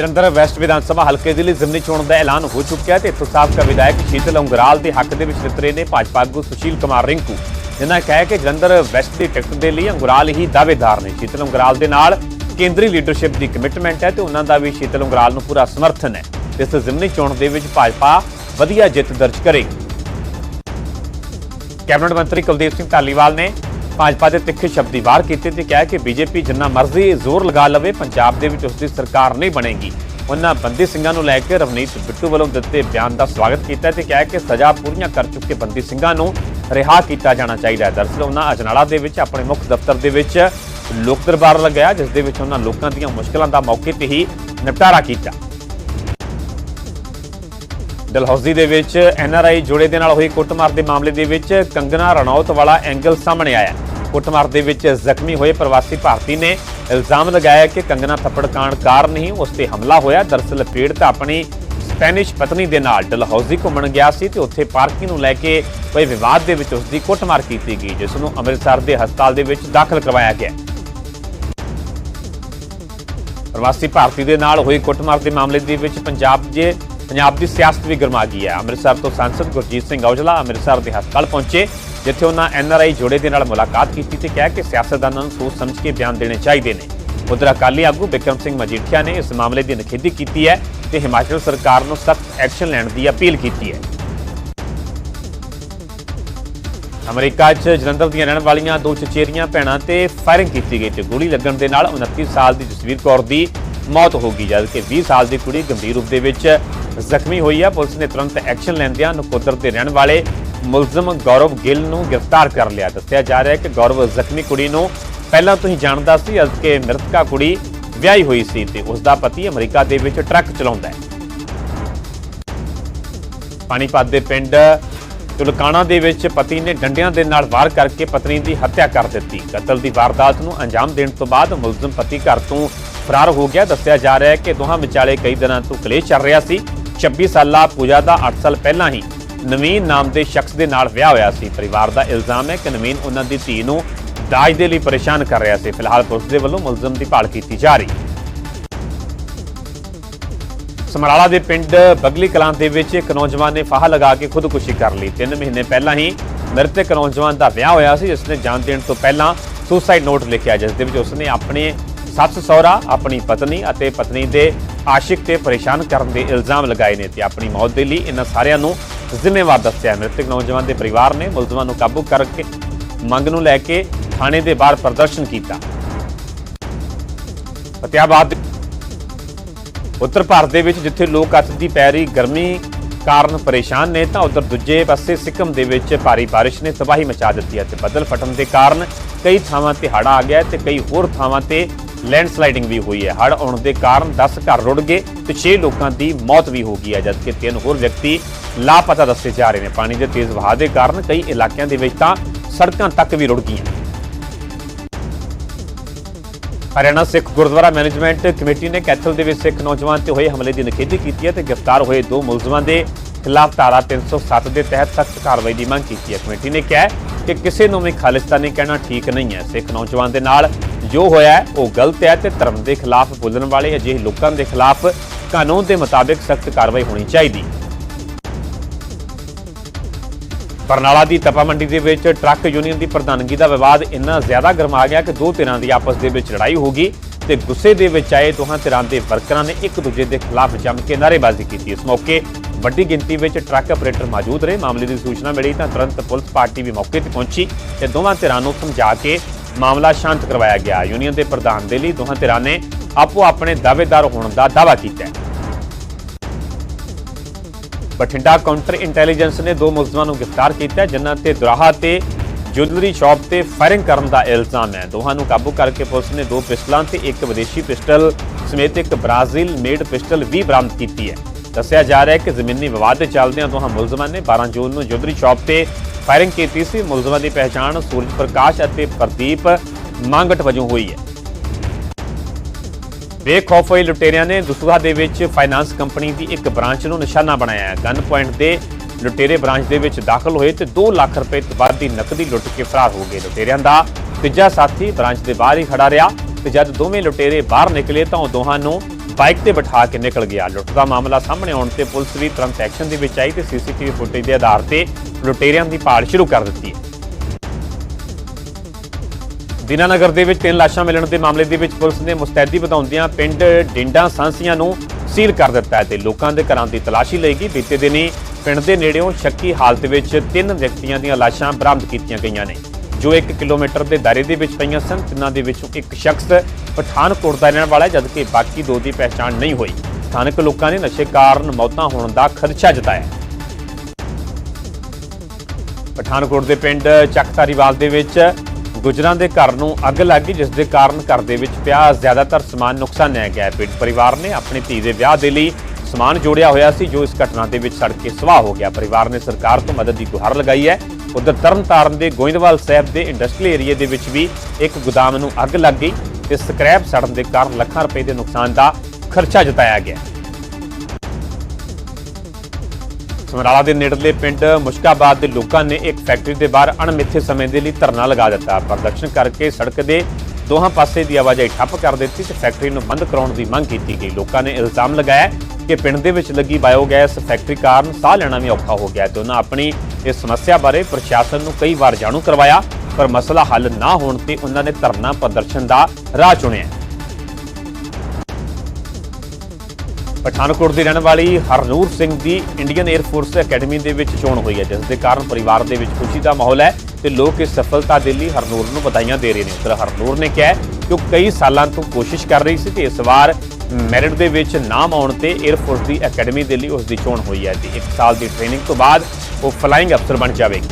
Jalandhar West Vidhan Sabha ਹਲਕੇ ਦੇ ਲਈ ਜ਼ਿਮਨੀ ਚੋਣ ਦਾ ਐਲਾਨ ਹੋ ਚੁੱਕਿਆ ਹੈ ਤੇ ਇੱਥੋਂ ਸਾਬਕਾ ਵਿਧਾਇਕ ਸ਼ੀਤਲ ਉਂਗਰਾਲ ਦੇ ਹੱਕ ਦੇ ਵਿੱਚ ਵਿਤਰੇ ਨੇ ਭਾਜਪਾ ਆਗੂ ਸੁਸ਼ੀਲ ਕੁਮਾਰ ਰਿੰਕੂ। ਜਿਨ੍ਹਾਂ ਕਿਹਾ ਕਿ ਜਲੰਧਰ ਵੈਸਟ ਦੀ ਟਿਕਟ ਦੇ ਲਈ ਉਂਗਰਾਲ ਹੀ ਦਾਅਵੇਦਾਰ ਨੇ। ਸ਼ੀਤਲ ਉਂਗਰਾਲ ਦੇ ਨਾਲ ਕੇਂਦਰੀ ਲੀਡਰਸ਼ਿਪ ਦੀ ਕਮਿਟਮੈਂਟ ਹੈ ਤੇ ਉਹਨਾਂ ਦਾ ਵੀ ਸ਼ੀਤਲ ਉਂਗਰਾਲ ਨੂੰ ਪੂਰਾ ਸਮਰਥਨ ਹੈ। ਇਸ ਜ਼ਿਮਨੀ ਚੋਣ ਦੇ ਵਿੱਚ ਭਾਜਪਾ ਵਧੀਆ ਜਿੱਤ ਦਰਜ ਕਰੇਗੀ। ਕੈਬਨਿਟ ਮੰਤਰੀ ਕੁਲਦੀਪ ਸਿੰਘ ਧਾਲੀਵਾਲ ਨੇ ਭਾਜਪਾ ਦੇ ਤਿੱਖੇ ਸ਼ਬਦੀ ਵਾਰ ਕੀਤੇ ਤੇ ਕਿਹਾ ਕਿ ਬੀਜੇਪੀ ਜਿੰਨਾ ਮਰਜ਼ੀ ਜ਼ੋਰ ਲਗਾ ਲਵੇ, ਪੰਜਾਬ ਦੇ ਵਿੱਚ ਉਸ ਦੀ ਸਰਕਾਰ ਨਹੀਂ ਬਣੇਗੀ। ਉਹਨਾਂ ਬੰਦੀ ਸਿੰਘਾਂ ਨੂੰ ਲੈ ਕੇ ਰਵਨੀਤ ਬਿੱਟੂ ਵੱਲੋਂ ਦਿੱਤੇ ਬਿਆਨ ਦਾ ਸਵਾਗਤ ਕੀਤਾ ਤੇ ਕਿਹਾ ਕਿ ਸਜ਼ਾ ਪੂਰੀਆਂ ਕਰ ਚੁੱਕੇ ਬੰਦੀ ਸਿੰਘਾਂ ਨੂੰ ਰਿਹਾ ਕੀਤਾ ਜਾਣਾ ਚਾਹੀਦਾ ਹੈ। ਦਰਅਸਲ ਉਹਨਾਂ ਅਜਨਾਲਾ ਦੇ ਵਿੱਚ ਆਪਣੇ ਮੁੱਖ ਦਫ਼ਤਰ ਦੇ ਵਿੱਚ ਲੋਕ ਦਰਬਾਰ ਲਗਾਇਆ, ਜਿਸ ਦੇ ਵਿੱਚ ਉਹਨਾਂ ਲੋਕਾਂ ਦੀਆਂ ਮੁਸ਼ਕਲਾਂ ਦਾ ਮੌਕੇ ਤੇ ਹੀ ਨਿਪਟਾਰਾ ਕੀਤਾ। ਡਲਹੌਜ਼ੀ ਦੇ ਵਿੱਚ ਐਨਆਰਆਈ ਜੋੜੇ ਦੇ ਨਾਲ ਹੋਈ ਕੁੱਟਮਾਰ ਦੇ ਮਾਮਲੇ ਦੇ ਵਿੱਚ ਕੰਗਨਾ ਰਣੌਤ ਵਾਲਾ ਐਂਗਲ ਸਾਹਮਣੇ ਆਇਆ। ਕੁੱਟਮਾਰ ਦੇ ਵਿੱਚ ਜ਼ਖਮੀ ਹੋਏ ਪ੍ਰਵਾਸੀ ਭਾਰਤੀ ਨੇ ਇਲਜ਼ਾਮ ਲਗਾਇਆ ਕਿ ਕੰਗਨਾ ਥੱਪੜ ਕਾਂਡ ਕਾਰਨ ਹੀ ਉਸ ਤੇ ਹਮਲਾ ਹੋਇਆ। ਦਰਅਸਲ ਪੀੜਤ ਆਪਣੀ ਸਪੈਨਿਸ਼ ਪਤਨੀ ਦੇ ਨਾਲ ਡਲਹੌਜ਼ੀ ਘੁੰਮਣ ਗਿਆ ਸੀ ਤੇ ਉੱਥੇ ਪਾਰਕਿੰਗ ਨੂੰ ਲੈ ਕੇ ਹੋਏ ਵਿਵਾਦ ਦੇ ਵਿੱਚ ਉਸ ਦੀ ਕੁੱਟਮਾਰ ਕੀਤੀ ਗਈ, ਜਿਸ ਨੂੰ ਅੰਮ੍ਰਿਤਸਰ ਦੇ ਹਸਪਤਾਲ ਦੇ ਵਿੱਚ ਦਾਖਲ ਕਰਵਾਇਆ ਗਿਆ। ਪ੍ਰਵਾਸੀ ਭਾਰਤੀ ਦੇ ਨਾਲ ਹੋਈ ਕੁੱਟਮਾਰ ਦੇ ਮਾਮਲੇ ਦੇ ਵਿੱਚ ਪੰਜਾਬ ਦੇ ਪੰਜਾਬ ਦੀ ਸਿਆਸਤ ਵੀ ਗਰਮਾ ਗਈ ਹੈ। ਅੰਮ੍ਰਿਤਸਰ ਤੋਂ ਸੰਸਦ ਗੁਰਜੀਤ ਸਿੰਘ ਔਜਲਾ ਅੰਮ੍ਰਿਤਸਰ ਦੇ ਹਸਪਤਾਲ ਪਹੁੰਚੇ, ਜਿੱਥੇ ਉਹਨਾਂ ਐਨਆਰਆਈ ਜੋੜੇ ਦੇ ਨਾਲ ਮੁਲਾਕਾਤ ਕੀਤੀ ਤੇ ਕਿਹਾ ਕਿ ਸਿਆਸਤਦਾਨਾਂ ਨੂੰ ਸੋਚ ਸਮਝ ਕੇ ਬਿਆਨ ਦੇਣੇ ਚਾਹੀਦੇ ਨੇ। ਉਧਰ ਅਕਾਲੀ ਆਗੂ ਬਿਕਰਮ ਸਿੰਘ ਮਜੀਠੀਆ ਨੇ ਇਸ ਮਾਮਲੇ ਦੀ ਨਿਖੇਧੀ ਕੀਤੀ ਹੈ ਤੇ ਹਿਮਾਚਲ ਸਰਕਾਰ ਨੂੰ ਸਖਤ ਐਕਸ਼ਨ ਲੈਣ ਦੀ ਅਪੀਲ ਕੀਤੀ ਹੈ। ਅਮਰੀਕਾ 'ਚ ਜਲੰਧਰ ਦੀਆਂ ਰਹਿਣ ਵਾਲੀਆਂ ਦੋ ਚਚੇਰੀਆਂ, ਭੈਣਾਂ ਤੇ ਫਾਇਰਿੰਗ ਕੀਤੀ ਗਈ ਤੇ ਗੋਲੀ ਲੱਗਣ ਦੇ ਨਾਲ 29 ਸਾਲ ਦੀ ਜਸਵੀਰ ਕੌਰ ਦੀ ਮੌਤ ਹੋ ਗਈ, ਜਦਕਿ 20 ਸਾਲ ਦੀ ਕੁੜੀ ਗੰਭੀਰ ਰੂਪ ਦੇ ਵਿੱਚ ਜ਼ਖਮੀ ਹੋਈ ਹੈ ਪੁਲਿਸ ਨੇ ਤੁਰੰਤ ਐਕਸ਼ਨ ਲੈਂਦਿਆਂ ਨਕੋਦਰ ਦੇ ਰਹਿਣ ਵਾਲੇ ਮੁਲਜ਼ਮ ਗੌਰਵ ਗਿੱਲ ਨੂੰ ਗ੍ਰਿਫਤਾਰ ਕਰ ਲਿਆ। ਦੱਸਿਆ ਜਾ ਰਿਹਾ ਹੈ ਕਿ ਗੌਰਵ ਜ਼ਖਮੀ ਕੁੜੀ ਨੂੰ ਪਹਿਲਾਂ ਤੋਂ ਹੀ ਜਾਣਦਾ ਸੀ, ਜਦਕਿ ਮ੍ਰਿਤਕਾ ਕੁੜੀ ਵਿਆਹੀ ਹੋਈ ਸੀ ਤੇ ਉਸ ਦਾ ਪਤੀ ਅਮਰੀਕਾ ਦੇ ਵਿੱਚ ਟਰੱਕ ਚਲਾਉਂਦਾ ਹੈ। ਪਾਣੀਪਤ ਦੇ ਪਿੰਡ ਤੁਲਕਾਣਾ ਦੇ ਵਿੱਚ ਪਤੀ ਨੇ ਡੰਡਿਆਂ ਦੇ ਨਾਲ ਵਾਰ ਕਰਕੇ ਪਤਨੀ ਦੀ ਹੱਤਿਆ ਕਰ ਦਿੱਤੀ। ਕਤਲ ਦੀ ਵਾਰਦਾਤ ਨੂੰ ਅੰਜਾਮ ਦੇਣ ਤੋਂ ਬਾਅਦ ਮੁਲਜ਼ਮ ਪਤੀ ਘਰ ਤੋਂ ਫਰਾਰ ਹੋ ਗਿਆ। ਦੱਸਿਆ ਜਾ ਰਿਹਾ ਹੈ ਕਿ ਦੋਹਾਂ ਵਿਚਾਲੇ ਕਈ ਦਿਨਾਂ ਤੋਂ ਕਲੇਸ਼ ਚੱਲ ਰਿਹਾ ਸੀ। 26 ਸਾਲਾ ਪੂਜਾ ਦਾ 8 ਸਾਲ ਪਹਿਲਾਂ ਹੀ ਨਵੀਨ ਨਾਮ ਦੇ ਸ਼ਖਸ ਦੇ ਨਾਲ ਵਿਆਹ ਹੋਇਆ ਸੀ। ਪਰਿਵਾਰ ਦਾ ਇਲਜ਼ਾਮ ਹੈ ਕਿ ਨਵੀਨ ਉਹਨਾਂ ਦੀ ਧੀ ਨੂੰ ਦਾਜ ਦੇ ਲਈ ਪਰੇਸ਼ਾਨ ਕਰ ਰਿਹਾ ਸੀ। ਫਿਲਹਾਲ ਪੁਲਿਸ ਦੇ ਵੱਲੋਂ ਮੁਲਜ਼ਮ ਦੀ ਭਾਲ ਕੀਤੀ ਜਾ ਰਹੀ। ਸਮਰਾਲਾ ਦੇ ਪਿੰਡ ਬਗਲੀ ਕਲਾਂ ਦੇ ਵਿੱਚ ਇੱਕ ਨੌਜਵਾਨ ਨੇ ਫਾਹਾ ਲਗਾ ਕੇ ਖੁਦਕੁਸ਼ੀ ਕਰ ਲਈ। 3 ਮਹੀਨੇ ਪਹਿਲਾਂ ਹੀ ਮ੍ਰਿਤਕ ਨੌਜਵਾਨ ਦਾ ਵਿਆਹ ਹੋਇਆ ਸੀ, ਜਿਸ ਨੇ ਜਾਨ ਦੇਣ ਤੋਂ ਪਹਿਲਾਂ ਸੁਸਾਈਡ ਨੋਟ ਲਿਖਿਆ, ਜਿਸ ਦੇ ਵਿੱਚ ਉਸਨੇ ਆਪਣੇ ਸੱਸ ਸਹੁਰਾ, ਆਪਣੀ ਪਤਨੀ ਅਤੇ ਪਤਨੀ ਦੇ ਆਸ਼ਿਕ ਤੇ ਪਰੇਸ਼ਾਨ ਕਰਨ ਦੇ ਇਲਜ਼ਾਮ ਲਗਾਏ ਨੇ ਤੇ ਆਪਣੀ ਮੌਤ ਦੇ ਲਈ ਇਹਨਾਂ ਸਾਰਿਆਂ ਨੂੰ ਜ਼ਿੰਮੇਵਾਰ ਦੱਸਿਆ ਮ੍ਰਿਤਕ ਨੌਜਵਾਨ ਦੇ ਪਰਿਵਾਰ ਨੇ ਮੁਲਜ਼ਮਾਂ ਨੂੰ ਕਾਬੂ ਕਰਕੇ ਮੰਗ ਨੂੰ ਲੈ ਕੇ ਥਾਣੇ ਦੇ ਬਾਹਰ ਪ੍ਰਦਰਸ਼ਨ ਕੀਤਾ। ਫਤਿਆਬਾਦ, ਉੱਤਰ ਭਾਰਤ ਦੇ ਵਿੱਚ ਜਿੱਥੇ ਲੋਕ ਅੱਤ ਦੀ ਪੈਰੀ ਗਰਮੀ ਕਾਰਨ ਪਰੇਸ਼ਾਨ ਨੇ, ਤਾਂ ਉਧਰ ਦੂਜੇ ਪਾਸੇ ਸਿੱਕਮ ਦੇ ਵਿੱਚ ਭਾਰੀ ਬਾਰਿਸ਼ ਨੇ ਤਬਾਹੀ ਮਚਾ ਦਿੱਤੀ ਹੈ ਤੇ ਬੱਦਲ ਫਟਣ ਦੇ ਕਾਰਨ ਕਈ ਥਾਵਾਂ ਤੇ ਹੜ੍ਹ ਆ ਗਿਆ ਹੈ ਤੇ ਕਈ ਹੋਰ ਥਾਵਾਂ ਤੇ ਲੈਂਡਸਲਾਈਡਿੰਗ ਵੀ ਹੋਈ ਹੈ। ਹੜ੍ਹ ਆਉਣ ਦੇ ਕਾਰਨ 10 ਘਰ ਰੁੜ ਗਏ ਤੇ 6 ਲੋਕਾਂ ਦੀ ਮੌਤ ਵੀ ਹੋ ਗਈ ਹੈ, ਜਦਕਿ ਤਿੰਨ ਹੋਰ ਵਿਅਕਤੀ ਲਾਪਤਾ ਦੱਸੇ ਜਾ ਰਹੇ ਨੇ। ਪਾਣੀ ਦੇ ਤੇਜ਼ ਵਹਾਅ ਦੇ ਕਾਰਨ ਕਈ ਇਲਾਕਿਆਂ ਦੇ ਵਿੱਚ ਤਾਂ ਸੜਕਾਂ ਤੱਕ ਵੀ ਰੁੜ ਗਈਆਂ ਹਰਿਆਣਾ ਸਿੱਖ ਗੁਰਦੁਆਰਾ ਮੈਨੇਜਮੈਂਟ ਕਮੇਟੀ ਨੇ ਕੈਥਲ ਦੇ ਵਿੱਚ ਸਿੱਖ ਨੌਜਵਾਨ ਤੇ ਹੋਏ ਹਮਲੇ ਦੀ ਨਿਖੇਧੀ ਕੀਤੀ ਹੈ ਤੇ ਗ੍ਰਿਫਤਾਰ ਹੋਏ ਦੋ ਮੁਲਜ਼ਮਾਂ ਦੇ ਖਿਲਾਫ ਧਾਰਾ 307 ਦੇ ਤਹਿਤ ਸਖਤ ਕਾਰਵਾਈ ਦੀ ਮੰਗ ਕੀਤੀ ਹੈ। ਕਮੇਟੀ ਨੇ ਕਿਹਾ ਕਿ ਕਿਸੇ ਨੂੰ ਵੀ ਖਾਲਿਸਤਾਨੀ ਕਹਿਣਾ ਠੀਕ ਨਹੀਂ ਹੈ। ਸਿੱਖ ਨੌਜਵਾਨ ਦੇ ਨਾਲ ਜੋ ਹੋਇਆ ਉਹ ਗਲਤ ਹੈ ਤੇ ਧਰਮ ਦੇ ਖਿਲਾਫ ਬੋਲਣ ਵਾਲੇ ਅਜਿਹੇ ਲੋਕਾਂ ਦੇ ਖਿਲਾਫ ਕਾਨੂੰਨ ਦੇ ਮੁਤਾਬਿਕ ਸਖਤ ਕਾਰਵਾਈ ਹੋਣੀ ਚਾਹੀਦੀ। ਬਰਨਾਲਾ ਦੀ ਤਪਾ ਮੰਡੀ ਦੇ ਵਿੱਚ ਟਰੱਕ ਯੂਨੀਅਨ ਦੀ ਪ੍ਰਧਾਨਗੀ ਦਾ ਵਿਵਾਦ ਇੰਨਾ ਜ਼ਿਆਦਾ ਗਰਮਾ ਗਿਆ ਕਿ ਦੋ ਧਿਰਾਂ ਦੀ ਆਪਸ ਦੇ ਵਿੱਚ ਲੜਾਈ ਹੋ ਗਈ ਤੇ ਗੁੱਸੇ ਦੇ ਵਿੱਚ ਆਏ ਦੋਹਾਂ ਧਿਰਾਂ ਦੇ ਵਰਕਰਾਂ ਨੇ ਇੱਕ ਦੂਜੇ ਦੇ ਖਿਲਾਫ ਜੰਮ ਕੇ ਨਾਅਰੇਬਾਜ਼ੀ ਕੀਤੀ। ਇਸ ਮੌਕੇ ਵੱਡੀ ਗਿਣਤੀ ਵਿੱਚ ਟਰੱਕ ਆਪਰੇਟਰ ਮੌਜੂਦ ਰਹੇ। ਮਾਮਲੇ ਦੀ ਸੂਚਨਾ ਮਿਲੀ ਤਾਂ ਤੁਰੰਤ ਪੁਲਿਸ ਪਾਰਟੀ ਵੀ ਮੌਕੇ ਤੇ ਪਹੁੰਚੀ ਤੇ ਦੋਵਾਂ ਧਿਰਾਂ ਨੂੰ ਸਮਝਾ ਕੇ ਮਾਮਲਾ ਸ਼ਾਂਤ ਕਰਵਾਇਆ ਗਿਆ। ਯੂਨੀਅਨ ਦੇ ਪ੍ਰਧਾਨ ਦੇ ਲਈ ਦੋਹਾਂ ਧਿਰਾਂ ਨੇ ਆਪੋ ਆਪਣੇ ਦਾਅਵੇਦਾਰ ਹੋਣ ਦਾ ਦਾਅਵਾ ਕੀਤਾ ਹੈ। ਬਠਿੰਡਾ ਕਾਊਂਟਰ ਇੰਟੈਲੀਜੈਂਸ ਨੇ ਦੋ ਮੁਲਜ਼ਮਾਂ ਨੂੰ ਗ੍ਰਿਫਤਾਰ ਕੀਤਾ ਜਿਨ੍ਹਾਂ ਤੇ ਦੁਰਾਹਾ ਤੇ ਜੁਐਲਰੀ ਸ਼ਾਪ ਤੇ ਫਾਇਰਿੰਗ ਕਰਨ ਦਾ ਇਲਜ਼ਾਮ ਹੈ। ਦੋਹਾਂ ਨੂੰ ਕਾਬੂ ਕਰਕੇ ਪੁਲਿਸ ਨੇ ਦੋ ਪਿਸਟਲਾਂ ਤੇ ਇੱਕ ਵਿਦੇਸ਼ੀ ਪਿਸਟਲ ਸਮੇਤ ਇੱਕ ਬ੍ਰਾਜ਼ੀਲ ਮੇਡ ਪਿਸਟਲ ਵੀ ਬਰਾਮਦ ਕੀਤੀ ਹੈ। ਦੱਸਿਆ ਜਾ ਰਿਹਾ ਹੈ ਕਿ ਜ਼ਮੀਨੀ ਵਿਵਾਦ ਦੇ ਚੱਲਦਿਆਂ ਦੋਹਾਂ ਮੁਲਜ਼ਮਾਂ ਨੇ 12 ਜੂਨ ਨੂੰ ਜੁਐਲਰੀ ਸ਼ਾਪ ਤੇ ਫਾਇਰਿੰਗ ਕੀਤੀ ਸੀ। ਮੁਲਜ਼ਮਾਂ ਦੀ ਪਹਿਚਾਣ ਸੂਰਜ ਪ੍ਰਕਾਸ਼ ਅਤੇ ਪ੍ਰਦੀਪ ਮੰਗਟ ਵਜੋਂ ਹੋਈ ਹੈ। ਬੇਖੌਫ ਹੋਏ ਲੁਟੇਰਿਆਂ ਨੇ ਦਸੂਹਾ ਦੇ ਵਿੱਚ ਫਾਈਨਾਂਸ ਕੰਪਨੀ ਦੀ ਇੱਕ ਬ੍ਰਾਂਚ ਨੂੰ ਨਿਸ਼ਾਨਾ ਬਣਾਇਆ ਹੈ। ਗਨ ਪੁਆਇੰਟ ਦੇ ਲੁਟੇਰੇ ਬ੍ਰਾਂਚ ਦੇ ਵਿੱਚ ਦਾਖਲ ਹੋਏ ਤੇ 2 ਲੱਖ ਰੁਪਏ ਤੋਂ ਵੱਧ ਦੀ ਨਕਦੀ ਲੁੱਟ ਕੇ ਫਰਾਰ ਹੋ ਗਏ। ਲੁਟੇਰਿਆਂ ਦਾ ਤੀਜਾ ਸਾਥੀ ਬ੍ਰਾਂਚ ਦੇ ਬਾਹਰ ਹੀ ਖੜਾ ਰਿਹਾ ਤੇ ਜਦ ਦੋਵੇਂ ਲੁਟੇਰੇ ਬਾਹਰ ਨਿਕਲੇ ਤਾਂ ਉਹ ਦੋਹਾਂ ਨੂੰ ਬਾਈਕ ਤੇ ਬਿਠਾ ਕੇ ਨਿਕਲ ਗਿਆ। ਲੁੱਟ ਦਾ ਮਾਮਲਾ ਸਾਹਮਣੇ ਆਉਣ ਤੇ ਪੁਲਿਸ ਵੀ ਤੁਰੰਤ ਐਕਸ਼ਨ ਦੇ ਵਿੱਚ ਆਈ ਤੇ ਸੀਸੀਟੀਵੀ ਫੁਟੇਜ ਦੇ ਆਧਾਰ ਤੇ ਲੁਟੇਰਿਆਂ ਦੀ ਭਾਲ ਸ਼ੁਰੂ ਕਰ ਦਿੱਤੀ ਹੈ। ਦੀਨਾਨਗਰ ਦੇ ਵਿੱਚ ਤਿੰਨ ਲਾਸ਼ਾਂ ਮਿਲਣ ਦੇ ਮਾਮਲੇ ਦੇ ਵਿੱਚ ਪੁਲਿਸ ਨੇ ਮੁਸਤੈਦੀ ਵਧਾਉਂਦਿਆਂ ਪਿੰਡ ਡਿੰਡਾ ਸਾਂਸੀਆਂ ਨੂੰ ਸੀਲ ਕਰ ਦਿੱਤਾ ਹੈ ਤੇ ਲੋਕਾਂ ਦੇ ਘਰਾਂ ਦੀ ਤਲਾਸ਼ੀ ਲਈ ਬੀਤੇ ਦਿਨੀ ਪਿੰਡ ਦੇ ਨੇੜਿਓਂ ਸ਼ੱਕੀ ਹਾਲਤ ਵਿੱਚ ਤਿੰਨ ਵਿਅਕਤੀਆਂ ਦੀਆਂ ਲਾਸ਼ਾਂ ਬਰਾਮਦ ਕੀਤੀਆਂ ਗਈਆਂ ਨੇ, ਜੋ 1 ਕਿਲੋਮੀਟਰ ਦੇ ਦਾਇਰੇ ਦੇ ਵਿੱਚ ਪਈਆਂ ਸਨ। ਤਿੰਨਾਂ ਦੇ ਵਿੱਚੋਂ ਇੱਕ ਸ਼ਖਸ ਪਠਾਨਕੋਟ ਦਾ ਰਹਿਣ ਵਾਲਾ ਹੈ, ਜਦਕਿ ਬਾਕੀ ਦੋ ਦੀ ਪਛਾਣ ਨਹੀਂ ਹੋਈ। ਸਥਾਨਕ ਲੋਕਾਂ ਨੇ ਨਸ਼ੇ ਕਾਰਨ ਮੌਤਾਂ ਹੋਣ ਦਾ ਖਦਸ਼ਾ ਜਤਾਇਆ। ਪਠਾਨਕੋਟ ਦੇ ਪਿੰਡ ਚੱਕਤਾਰੀਵਾਲ ਦੇ ਵਿੱਚ ਗੁਜਰਾਂ ਦੇ ਘਰ ਨੂੰ ਅੱਗ ਲੱਗ ਗਈ, ਜਿਸ ਦੇ ਕਾਰਨ ਘਰ ਦੇ ਵਿੱਚ ਪਿਆ ਜ਼ਿਆਦਾਤਰ ਸਮਾਨ ਨੁਕਸਾਨਿਆ ਗਿਆ ਹੈ। ਪਿੰਡ ਪਰਿਵਾਰ ਨੇ ਆਪਣੀ ਧੀ ਦੇ ਵਿਆਹ ਦੇ ਲਈ ਸਮਾਨ ਜੋੜਿਆ ਹੋਇਆ ਸੀ, ਜੋ ਇਸ ਘਟਨਾ ਦੇ ਵਿੱਚ ਸੜ ਕੇ ਸਵਾਹ ਹੋ ਗਿਆ। ਪਰਿਵਾਰ ਨੇ ਸਰਕਾਰ ਤੋਂ ਮਦਦ ਦੀ ਗੁਹਾਰ ਲਗਾਈ ਹੈ। ਉਧਰ ਤਰਨਤਾਰਨ ਦੇ ਗੋਇੰਦਵਾਲ ਸਾਹਿਬ ਦੇ ਇੰਡਸਟਰੀਅਲ ਏਰੀਆ ਦੇ ਵਿੱਚ ਵੀ ਇੱਕ ਗੋਦਾਮ ਨੂੰ ਅੱਗ ਲੱਗ ਗਈ ਤੇ ਸਕ੍ਰੈਪ ਸੜਨ ਦੇ ਕਾਰਨ ਲੱਖਾਂ ਰੁਪਏ ਦੇ ਨੁਕਸਾਨ ਦਾ ਖਰਚਾ ਜਤਾਇਆ ਗਿਆ। ਸਮਰਾਲਾ ਦੇ ਨੇੜਲੇ ਪਿੰਡ ਮੁਸ਼ਕਾਬਾਦ ਦੇ ਲੋਕਾਂ ਨੇ ਇੱਕ ਫੈਕਟਰੀ ਦੇ ਬਾਹਰ ਅਣਮਿੱਥੇ ਸਮੇਂ ਦੇ ਲਈ ਧਰਨਾ ਲਗਾ ਦਿੱਤਾ। ਪ੍ਰਦਰਸ਼ਨ ਕਰਕੇ ਸੜਕ ਦੇ ਦੋਹਾਂ ਪਾਸੇ ਦੀ ਆਵਾਜਾਈ ਠੱਪ ਕਰ ਦਿੱਤੀ ਤੇ ਫੈਕਟਰੀ ਨੂੰ ਬੰਦ ਕਰਾਉਣ ਦੀ ਮੰਗ ਕੀਤੀ ਗਈ। ਲੋਕਾਂ ਨੇ ਇਲਜ਼ਾਮ ਲਗਾਇਆ ਕਿ ਪਿੰਡ ਦੇ ਵਿੱਚ ਲੱਗੀ ਬਾਇਓਗੈਸ ਫੈਕਟਰੀ ਕਾਰਨ ਸਾਹ ਲੈਣਾ ਵੀ ਔਖਾ ਹੋ ਗਿਆ। ਤੇ ਉਹਨਾਂ ਆਪਣੀ ਇਸ ਸਮੱਸਿਆ ਬਾਰੇ ਪ੍ਰਸ਼ਾਸਨ ਨੂੰ ਕਈ ਵਾਰ ਜਾਣੂ ਕਰਵਾਇਆ, ਪਰ ਮਸਲਾ ਹੱਲ ਨਾ ਹੋਣ ਤੇ ਉਹਨਾਂ ਨੇ ਧਰਨਾ ਪ੍ਰਦਰਸ਼ਨ ਦਾ ਰਾਹ ਚੁਣਿਆ। ਪਠਾਨਕੋਟ ਦੀ ਰਹਿਣ ਵਾਲੀ ਹਰਨੂਰ ਸਿੰਘ ਦੀ ਇੰਡੀਅਨ 에ਅਰ ਫੋਰਸ ਅਕੈਡਮੀ ਦੇ ਵਿੱਚ ਚੋਣ ਹੋਈ ਹੈ, ਜਿਸ ਦੇ ਕਾਰਨ ਪਰਿਵਾਰ ਦੇ ਵਿੱਚ ਖੁਸ਼ੀ ਦਾ ਮਾਹੌਲ ਹੈ ਤੇ ਲੋਕ ਇਸ ਸਫਲਤਾ ਦੇ ਲਈ ਹਰਨੂਰ ਨੂੰ ਵਧਾਈਆਂ ਦੇ ਰਹੇ ਨੇ। ਪਰ ਹਰਨੂਰ ਨੇ ਕਿਹਾ ਕਿ ਉਹ ਕਈ ਸਾਲਾਂ ਤੋਂ ਕੋਸ਼ਿਸ਼ ਕਰ ਰਹੀ ਸੀ ਤੇ ਇਸ ਵਾਰ ਮੈਰਿਟ ਦੇ ਵਿੱਚ ਨਾਮ ਆਉਣ ਤੇ 에ਅਰ ਫੋਰਸ ਦੀ ਅਕੈਡਮੀ ਦੇ ਲਈ ਉਸ ਦੀ ਚੋਣ ਹੋਈ ਹੈ ਤੇ 1 ਸਾਲ ਦੀ ਟ੍ਰੇਨਿੰਗ ਤੋਂ ਬਾਅਦ ਉਹ ਫਲਾਈਂਗ ਅਫਸਰ ਬਣ ਜਾਵੇਗੀ।